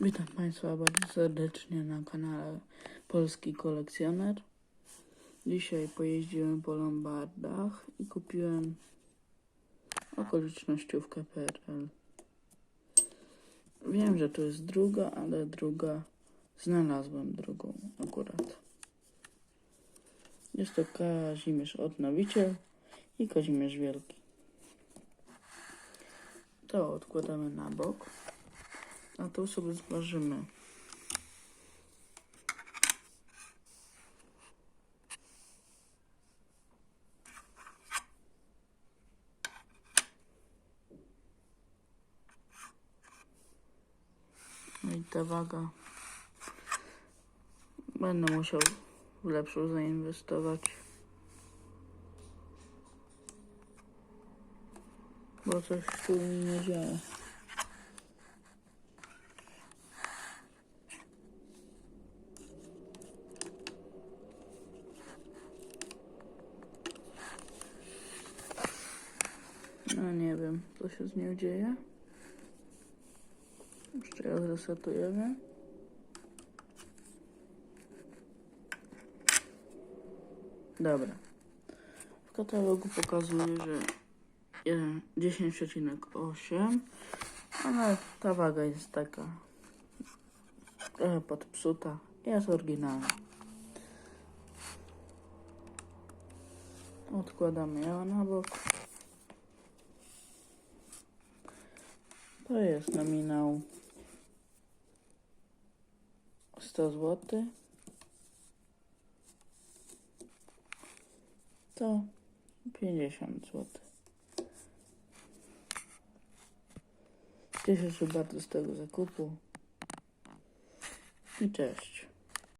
Witam Państwa bardzo serdecznie na kanale Polski Kolekcjoner. Dzisiaj pojeździłem po Lombardach i kupiłem okolicznościówkę PRL. Wiem, że to jest druga, ale druga znalazłem drugą akurat. Jest to Kazimierz Odnowiciel i Kazimierz Wielki. To odkładamy na bok. A tu sobie zważymy. No i ta waga. Będę musiał w lepszą zainwestować. Bo coś tu mi nie dzieje. No nie wiem, co się z nią dzieje. Jeszcze raz resetujemy. Dobra. W katalogu pokazuje, że e, 10,8, ale ta waga jest taka trochę podpsuta. Jest oryginalna. Odkładamy ją na bok. To jest nominał 100 zł. To 50 zł. Cieszę się bardzo z tego zakupu. I cześć.